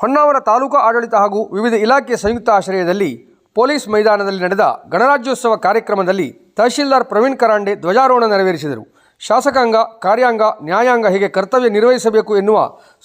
ಹೊನ್ನಾವರ ತಾಲೂಕು ಆಡಳಿತ ಹಾಗೂ ವಿವಿಧ ಇಲಾಖೆಯ ಸಂಯುಕ್ತ ಆಶ್ರಯದಲ್ಲಿ ಪೊಲೀಸ್ ಮೈದಾನದಲ್ಲಿ ನಡೆದ ಗಣರಾಜ್ಯೋತ್ಸವ ಕಾರ್ಯಕ್ರಮದಲ್ಲಿ ತಹಶೀಲ್ದಾರ್ ಪ್ರವೀಣ್ ಕರಾಂಡೆ ಧ್ವಜಾರೋಹಣ ನೆರವೇರಿಸಿದರು. ಶಾಸಕಾಂಗ, ಕಾರ್ಯಾಂಗ, ನ್ಯಾಯಾಂಗ ಹೇಗೆ ಕರ್ತವ್ಯ ನಿರ್ವಹಿಸಬೇಕು ಎನ್ನುವ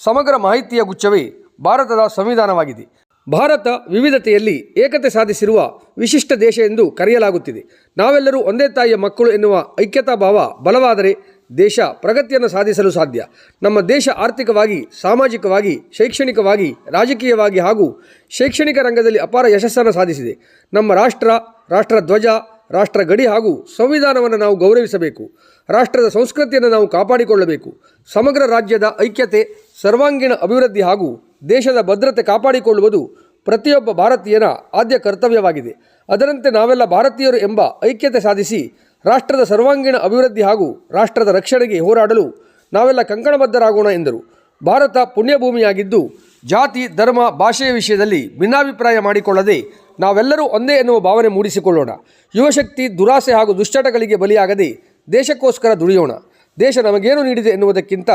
ಸಮಗ್ರ ಮಾಹಿತಿಯ ಗುಚ್ಛವೇ ಭಾರತದ ಸಂವಿಧಾನವಾಗಿದೆ. ಭಾರತ ವಿವಿಧತೆಯಲ್ಲಿ ಏಕತೆ ಸಾಧಿಸಿರುವ ವಿಶಿಷ್ಟ ದೇಶ ಎಂದು ಕರೆಯಲಾಗುತ್ತಿದೆ. ನಾವೆಲ್ಲರೂ ಒಂದೇ ತಾಯಿಯ ಮಕ್ಕಳು ಎನ್ನುವ ಐಕ್ಯತಾ ಭಾವ ಬಲವಾದರೆ ದೇಶ ಪ್ರಗತಿಯನ್ನು ಸಾಧಿಸಲು ಸಾಧ್ಯ. ನಮ್ಮ ದೇಶ ಆರ್ಥಿಕವಾಗಿ, ಸಾಮಾಜಿಕವಾಗಿ, ಶೈಕ್ಷಣಿಕವಾಗಿ, ರಾಜಕೀಯವಾಗಿ ಹಾಗೂ ಶೈಕ್ಷಣಿಕ ರಂಗದಲ್ಲಿ ಅಪಾರ ಯಶಸ್ಸನ್ನು ಸಾಧಿಸಿದೆ. ನಮ್ಮ ರಾಷ್ಟ್ರ ರಾಷ್ಟ್ರ ಧ್ವಜ, ರಾಷ್ಟ್ರ ಗಡಿ ಹಾಗೂ ಸಂವಿಧಾನವನ್ನು ನಾವು ಗೌರವಿಸಬೇಕು. ರಾಷ್ಟ್ರದ ಸಂಸ್ಕೃತಿಯನ್ನು ನಾವು ಕಾಪಾಡಿಕೊಳ್ಳಬೇಕು. ಸಮಗ್ರ ರಾಜ್ಯದ ಐಕ್ಯತೆ, ಸರ್ವಾಂಗೀಣ ಅಭಿವೃದ್ಧಿ ಹಾಗೂ ದೇಶದ ಭದ್ರತೆ ಕಾಪಾಡಿಕೊಳ್ಳುವುದು ಪ್ರತಿಯೊಬ್ಬ ಭಾರತೀಯನ ಆದ್ಯ ಕರ್ತವ್ಯವಾಗಿದೆ. ಅದರಂತೆ ನಾವೆಲ್ಲ ಭಾರತೀಯರು ಎಂಬ ಐಕ್ಯತೆ ಸಾಧಿಸಿ ರಾಷ್ಟ್ರದ ಸರ್ವಾಂಗೀಣ ಅಭಿವೃದ್ಧಿ ಹಾಗೂ ರಾಷ್ಟ್ರದ ರಕ್ಷಣೆಗೆ ಹೋರಾಡಲು ನಾವೆಲ್ಲ ಕಂಕಣಬದ್ಧರಾಗೋಣ ಎಂದರು. ಭಾರತ ಪುಣ್ಯಭೂಮಿಯಾಗಿದ್ದು, ಜಾತಿ, ಧರ್ಮ, ಭಾಷೆಯ ವಿಷಯದಲ್ಲಿ ಭಿನ್ನಾಭಿಪ್ರಾಯ ಮಾಡಿಕೊಳ್ಳದೆ ನಾವೆಲ್ಲರೂ ಒಂದೇ ಎನ್ನುವ ಭಾವನೆ ಮೂಡಿಸಿಕೊಳ್ಳೋಣ. ಯುವಶಕ್ತಿ, ದುರಾಸೆ ಹಾಗೂ ದುಶ್ಚಟಗಳಿಗೆ ಬಲಿಯಾಗದೆ ದೇಶಕ್ಕೋಸ್ಕರ ದುಡಿಯೋಣ. ದೇಶ ನಮಗೇನು ನೀಡಿದೆ ಎನ್ನುವುದಕ್ಕಿಂತ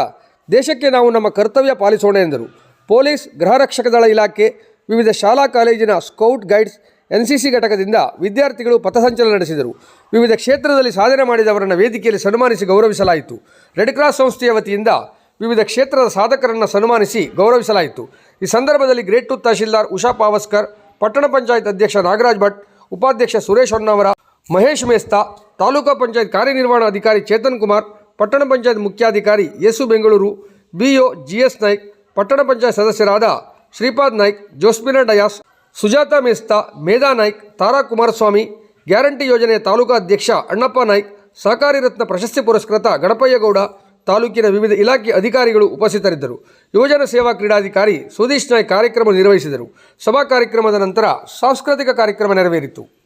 ದೇಶಕ್ಕೆ ನಾವು ನಮ್ಮ ಕರ್ತವ್ಯ ಪಾಲಿಸೋಣ ಎಂದರು. ಪೊಲೀಸ್ ಗೃಹರಕ್ಷಕ ದಳ ಇಲಾಖೆ, ವಿವಿಧ ಶಾಲಾ, ಕಾಲೇಜಿನ ಸ್ಕೌಟ್ ಗೈಡ್ಸ್ ಎನ್ಸಿಸಿ ಘಟಕದಿಂದ ವಿದ್ಯಾರ್ಥಿಗಳು ಪಥಸಂಚಲನ ನಡೆಸಿದರು. ವಿವಿಧ ಕ್ಷೇತ್ರದಲ್ಲಿ ಸಾಧನೆ ಮಾಡಿದವರನ್ನು ವೇದಿಕೆಯಲ್ಲಿ ಸನ್ಮಾನಿಸಿ ಗೌರವಿಸಲಾಯಿತು. ರೆಡ್ ಕ್ರಾಸ್ ಸಂಸ್ಥೆಯ ವತಿಯಿಂದ ವಿವಿಧ ಕ್ಷೇತ್ರದ ಸಾಧಕರನ್ನು ಸನ್ಮಾನಿಸಿ ಗೌರವಿಸಲಾಯಿತು. ಈ ಸಂದರ್ಭದಲ್ಲಿ ಗ್ರೇಟ್ ಟು ತಹಶೀಲ್ದಾರ್ ಉಷಾ ಪಾವಸ್ಕರ್, ಪಟ್ಟಣ ಪಂಚಾಯತ್ ಅಧ್ಯಕ್ಷ ನಾಗರಾಜ್ ಭಟ್, ಉಪಾಧ್ಯಕ್ಷ ಸುರೇಶ್ ಹೊನ್ನವರ, ಮಹೇಶ್ ಮೇಸ್ತಾ, ತಾಲೂಕಾ ಪಂಚಾಯತ್ ಕಾರ್ಯನಿರ್ವಹಣಾಧಿಕಾರಿ ಚೇತನ್ ಕುಮಾರ್, ಪಟ್ಟಣ ಪಂಚಾಯತ್ ಮುಖ್ಯಾಧಿಕಾರಿ ಯೇಸು ಬೆಂಗಳೂರು ಬಿಒ ಜಿಎಸ್ ನಾಯ್ಕ್, ಪಟ್ಟಣ ಪಂಚಾಯತ್ ಸದಸ್ಯರಾದ ಶ್ರೀಪಾದ್ ನಾಯ್ಕ್, ಜೋಸ್ಮಿನಾ ಡಯಾಸ್ ಸುಜಾತ ಮೇಸ್ತಾ, ಮೇಧಾ ನಾಯ್ಕ್, ತಾರಾ ಕುಮಾರಸ್ವಾಮಿ, ಗ್ಯಾರಂಟಿ ಯೋಜನೆಯ ತಾಲೂಕಾ ಅಧ್ಯಕ್ಷ ಅಣ್ಣಪ್ಪ ನಾಯ್ಕ್, ಸಹಕಾರಿ ರತ್ನ ಪ್ರಶಸ್ತಿ ಪುರಸ್ಕೃತ ಗಣಪಯ್ಯಗೌಡ, ತಾಲೂಕಿನ ವಿವಿಧ ಇಲಾಖೆ ಅಧಿಕಾರಿಗಳು ಉಪಸ್ಥಿತರಿದ್ದರು. ಯುವಜನ ಸೇವಾ ಕ್ರೀಡಾಧಿಕಾರಿ ಸುದೀಶ್ ನಾಯ್ಕ್ ಕಾರ್ಯಕ್ರಮ ನಿರ್ವಹಿಸಿದರು. ಸಭಾ ಕಾರ್ಯಕ್ರಮದ ನಂತರ ಸಾಂಸ್ಕೃತಿಕ ಕಾರ್ಯಕ್ರಮ ನೆರವೇರಿತು.